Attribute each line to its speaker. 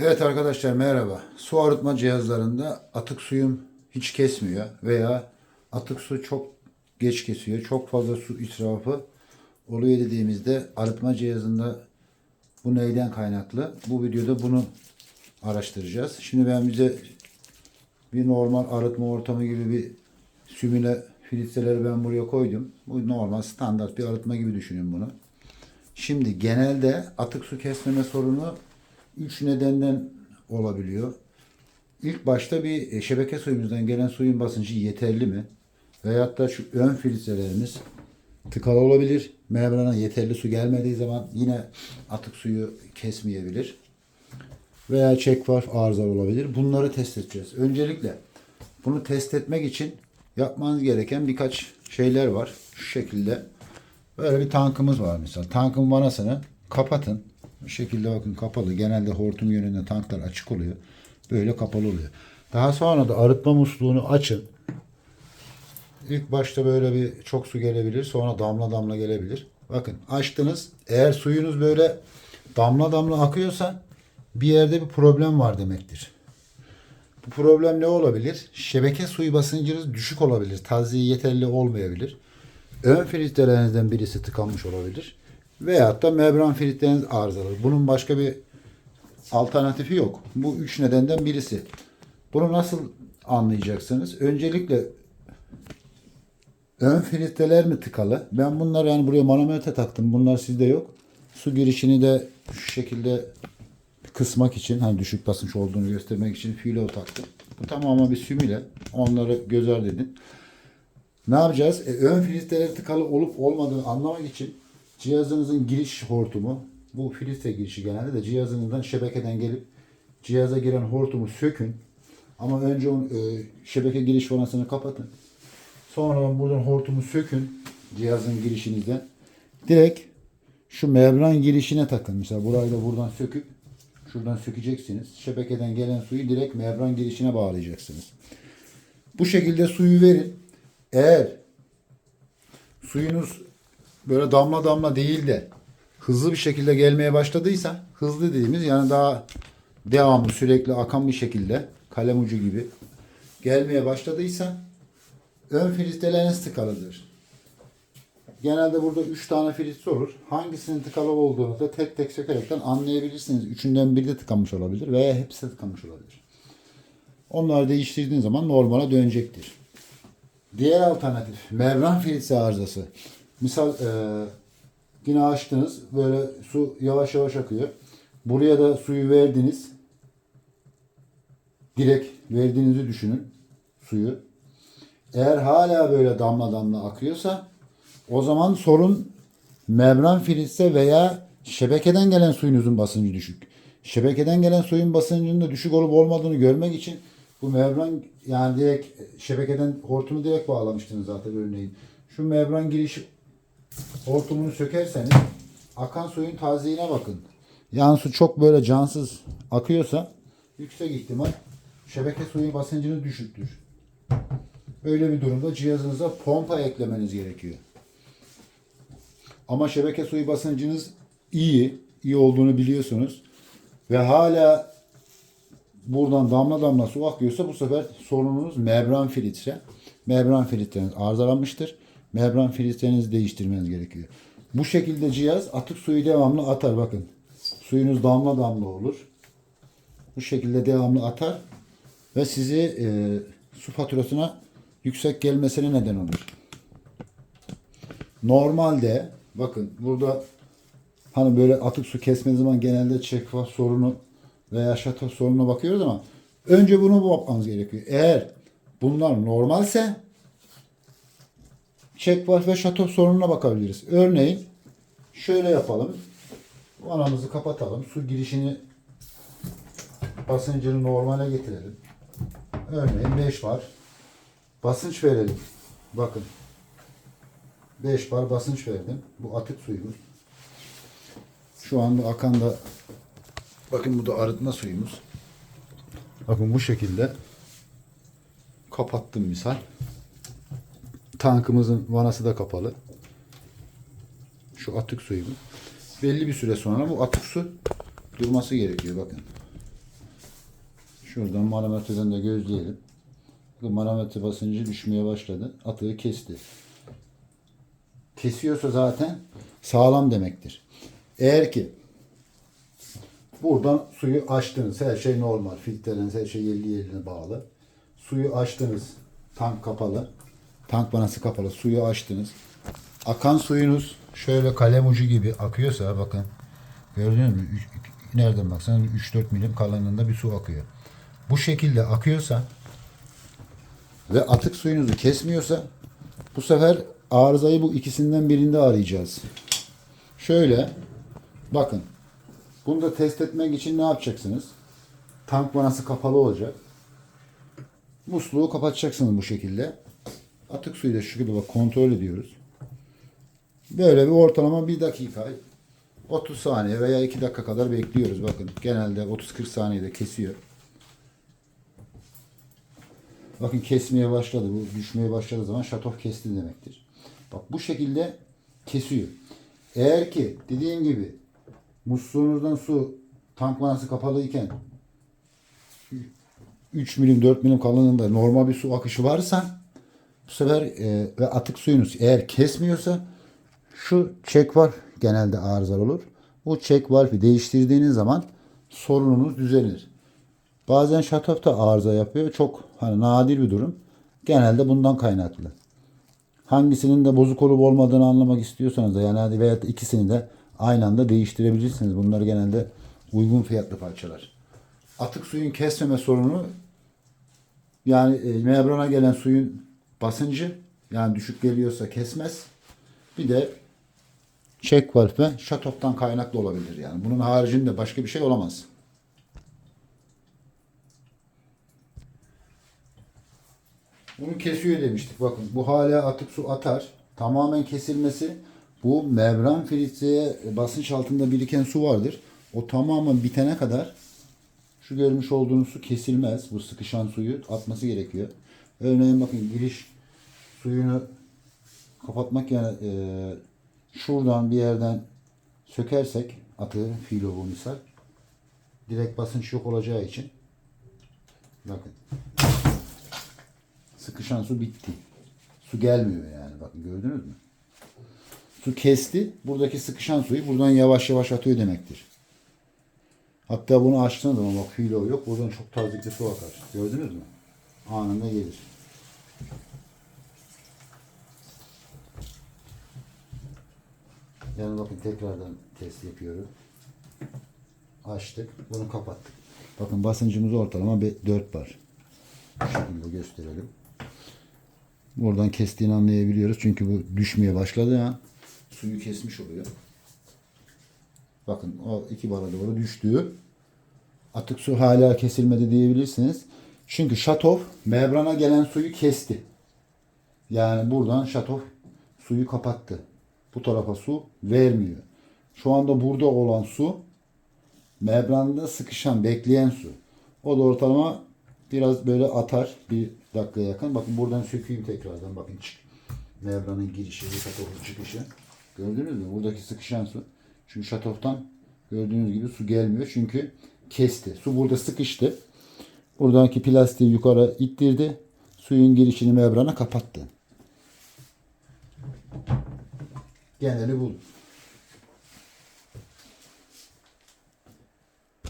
Speaker 1: Evet arkadaşlar merhaba. Su arıtma cihazlarında atık suyum hiç kesmiyor veya atık su çok geç kesiyor. Çok fazla su israfı oluyor dediğimizde arıtma cihazında bu neyden kaynaklı? Bu videoda bunu araştıracağız. Şimdi ben bize bir normal arıtma ortamı gibi bir sümüle filtreleri ben buraya koydum. Bu normal standart bir arıtma gibi düşünün bunu. Şimdi genelde atık su kesmeme sorunu üç nedenden olabiliyor. İlk başta bir e, şebeke suyumuzdan gelen suyun basıncı yeterli mi? Veyahut da şu ön filtrelerimiz tıkalı olabilir. Membrana yeterli su gelmediği zaman yine atık suyu kesmeyebilir. Veya check valve arızalı olabilir. Bunları test edeceğiz. Öncelikle bunu test etmek için yapmanız gereken birkaç şeyler var. Şu şekilde böyle bir tankımız var mesela. Tankın vanasını kapatın. Bu şekilde bakın kapalı. Genelde hortum yönünde tanklar açık oluyor. Böyle kapalı oluyor. Daha sonra da arıtma musluğunu açın. İlk başta böyle bir çok su gelebilir. Sonra damla damla gelebilir. Bakın açtınız. Eğer suyunuz böyle damla damla akıyorsa bir yerde bir problem var demektir. Bu problem ne olabilir? Şebeke suyu basıncınız düşük olabilir. Taziye yeterli olmayabilir. Ön filtrelerinizden birisi tıkanmış olabilir. Veyahut da membran filtreniz arızalı. Bunun başka bir alternatifi yok. Bu üç nedenden birisi. Bunu nasıl anlayacaksınız? Öncelikle ön filtreler mi tıkalı? Ben bunları yani buraya manometre taktım. Bunlar sizde yok. Su girişini de şu şekilde kısmak için hani düşük basınç olduğunu göstermek için filo taktım. Bu tamamen bir sümüle. Onları göz ardı edin. Ne yapacağız? E, ön filtreler tıkalı olup olmadığını anlamak için cihazınızın giriş hortumu bu filtre girişi genelde de cihazınızdan şebekeden gelip cihaza giren hortumu sökün. Ama önce onu, e, şebeke giriş vanasını kapatın. Sonra buradan hortumu sökün cihazın girişinizden. Direkt şu membran girişine takın. Mesela burayı da buradan söküp şuradan sökeceksiniz. Şebekeden gelen suyu direkt membran girişine bağlayacaksınız. Bu şekilde suyu verin. Eğer suyunuz böyle damla damla değil de hızlı bir şekilde gelmeye başladıysa hızlı dediğimiz yani daha devamlı sürekli akan bir şekilde kalem ucu gibi gelmeye başladıysa ön filtreleriniz tıkalıdır. Genelde burada 3 tane filtre olur. Hangisinin tıkalı olduğunu da tek tek sökerekten anlayabilirsiniz. Üçünden biri de tıkanmış olabilir veya hepsi de tıkanmış olabilir. Onları değiştirdiğin zaman normale dönecektir. Diğer alternatif membran filtre arızası. Misal e, yine açtınız böyle su yavaş yavaş akıyor. Buraya da suyu verdiniz. Direkt verdiğinizi düşünün suyu. Eğer hala böyle damla damla akıyorsa o zaman sorun membran filtre veya şebekeden gelen suyunuzun basıncı düşük. Şebekeden gelen suyun basıncının da düşük olup olmadığını görmek için bu membran yani direkt şebekeden hortumu direkt bağlamıştınız zaten örneğin. Şu membran girişi hortumunu sökerseniz akan suyun tazeliğine bakın. Yani su çok böyle cansız akıyorsa yüksek ihtimal şebeke suyu basıncınız düşüktür. Böyle bir durumda cihazınıza pompa eklemeniz gerekiyor. Ama şebeke suyu basıncınız iyi, iyi olduğunu biliyorsunuz ve hala buradan damla damla su akıyorsa bu sefer sorununuz membran filtre. Membran filtreniz arızalanmıştır. Membran filtrenizi değiştirmeniz gerekiyor. Bu şekilde cihaz atık suyu devamlı atar bakın. Suyunuz damla damla olur. Bu şekilde devamlı atar ve sizi e, su faturasına yüksek gelmesine neden olur. Normalde bakın burada hani böyle atık su kesme zaman genelde çekfa sorunu veya şato sorununa bakıyoruz ama önce bunu bakmanız gerekiyor. Eğer bunlar normalse çekvar ve şato sorununa bakabiliriz. Örneğin şöyle yapalım. Vanamızı kapatalım. Su girişini basıncını normale getirelim. Örneğin 5 bar basınç verelim. Bakın. 5 bar basınç verdim. Bu atık suyumuz. Şu anda akan da bakın bu da arıtma suyumuz. Bakın bu şekilde kapattım misal. Tankımızın vanası da kapalı. Şu atık suyumuz. Belli bir süre sonra bu atık su durması gerekiyor bakın. Şuradan manometreden de gözleyelim. Bu manometre basıncı düşmeye başladı. Atığı kesti. Kesiyorsa zaten sağlam demektir. Eğer ki buradan suyu açtınız. Her şey normal. Filtreniz her şey yerli yerine bağlı. Suyu açtınız. Tank kapalı. Tank vanası kapalı. Suyu açtınız. Akan suyunuz şöyle kalem ucu gibi akıyorsa bakın. Gördünüz mü? Nereden baksanız 3-4 milim kalınlığında bir su akıyor. Bu şekilde akıyorsa ve atık suyunuzu kesmiyorsa bu sefer arızayı bu ikisinden birinde arayacağız. Şöyle bakın. Bunu da test etmek için ne yapacaksınız? Tank vanası kapalı olacak. Musluğu kapatacaksınız bu şekilde. Atık suyu da şu şekilde bak kontrol ediyoruz. Böyle bir ortalama bir dakika 30 saniye veya 2 dakika kadar bekliyoruz. Bakın genelde 30-40 saniyede kesiyor. Bakın kesmeye başladı. Bu düşmeye başladığı zaman şatof kesti demektir. Bak bu şekilde kesiyor. Eğer ki dediğim gibi musluğunuzdan su tank vanası kapalı iken 3 milim 4 milim kalınlığında normal bir su akışı varsa bu sefer e, ve atık suyunuz eğer kesmiyorsa şu çek var genelde arızalı olur. Bu çek valfi değiştirdiğiniz zaman sorununuz düzelir. Bazen şatof da arıza yapıyor. Çok hani nadir bir durum. Genelde bundan kaynaklı. Hangisinin de bozuk olup olmadığını anlamak istiyorsanız da yani hadi veya ikisini de aynı anda değiştirebilirsiniz. Bunlar genelde uygun fiyatlı parçalar. Atık suyun kesmeme sorunu yani e, membrana gelen suyun basıncı yani düşük geliyorsa kesmez. Bir de çek valf ve şatoptan kaynaklı olabilir yani. Bunun haricinde başka bir şey olamaz. Bunu kesiyor demiştik. Bakın bu hala atık su atar. Tamamen kesilmesi bu membran filtreye basınç altında biriken su vardır. O tamamen bitene kadar şu görmüş olduğunuz su kesilmez. Bu sıkışan suyu atması gerekiyor. Örneğin bakın giriş suyunu kapatmak yani e, şuradan bir yerden sökersek atığı filo bu misal direkt basınç yok olacağı için bakın sıkışan su bitti. Su gelmiyor yani bakın gördünüz mü? Su kesti. Buradaki sıkışan suyu buradan yavaş yavaş atıyor demektir. Hatta bunu açtığınız zaman bak filo yok. Buradan çok tazikli su akar. Gördünüz mü? Anında gelir. Yani bakın tekrardan test yapıyorum. Açtık. Bunu kapattık. Bakın basıncımız ortalama bir 4 bar. Bu gösterelim. Buradan kestiğini anlayabiliyoruz. Çünkü bu düşmeye başladı ya. Suyu kesmiş oluyor. Bakın o iki bara doğru düştü. Atık su hala kesilmedi diyebilirsiniz. Çünkü şatof membrana gelen suyu kesti. Yani buradan şatof suyu kapattı. Bu tarafa su vermiyor. Şu anda burada olan su membranda sıkışan, bekleyen su. O da ortalama biraz böyle atar bir dakikaya yakın. Bakın buradan sökeyim tekrardan. Bakın çık. Membranın girişi, şatofun çıkışı. Gördünüz mü? Buradaki sıkışan su. Çünkü şatoftan gördüğünüz gibi su gelmiyor. Çünkü kesti. Su burada sıkıştı. Buradaki plastiği yukarı ittirdi. Suyun girişini membrana kapattı. Geneli bu.